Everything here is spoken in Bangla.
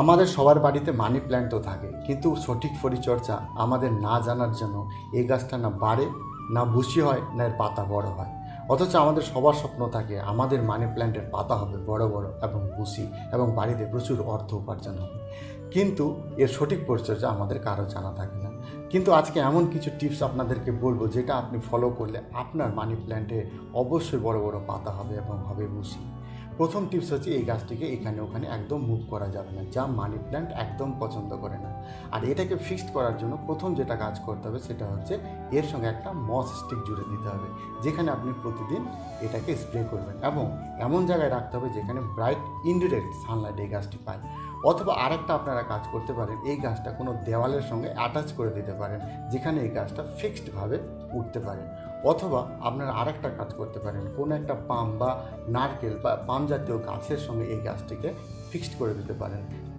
আমাদের সবার বাড়িতে মানি প্ল্যান্ট তো থাকে, কিন্তু সঠিক পরিচর্যা আমাদের না জানার জন্য এই গাছটা না বাড়ে, না বুশি হয়, না এর পাতা বড় হয়। অথচ আমাদের সবার স্বপ্ন থাকে আমাদের মানি প্ল্যান্টের পাতা হবে বড় বড় এবং বুশি এবং বাড়িতে প্রচুর অর্থ উপার্জন হবে। কিন্তু এর সঠিক পরিচর্যা আমাদের কারও জানা থাকে না। কিন্তু আজকে এমন কিছু টিপস আপনাদেরকে বলব যেটা আপনি ফলো করলে আপনার মানি প্ল্যান্টে অবশ্যই বড় বড় পাতা হবে এবং হবে বুশি প্রথম টিপস হচ্ছে এই গাছটিকে এখানে ওখানে একদম মুভ করা যাবে না, যা মানি প্ল্যান্ট একদম পছন্দ করে না। আর এটাকে ফিক্সড করার জন্য প্রথম যেটা কাজ করতে হবে সেটা হচ্ছে এর সঙ্গে একটা মস স্টিক জুড়ে দিতে হবে, যেখানে আপনি প্রতিদিন এটাকে স্প্রে করবেন। এবং এমন জায়গায় রাখতে হবে যেখানে ব্রাইট ইনডিরেক্ট সানলাইট এই গাছটি পায়। অথবা আরেকটা আপনারা কাজ করতে পারেন, এই গাছটা কোনো দেওয়ালের সঙ্গে অ্যাটাচ করে দিতে পারেন, যেখানে এই গাছটা ফিক্সডভাবে উঠতে পারে। অথবা আপনারা আরেকটা কাজ করতে পারেন, কোনো একটা পাম বা নারকেল বা পাম জাতীয় গাছের সঙ্গে এই গাছটিকে ফিক্সড করে দিতে পারেন।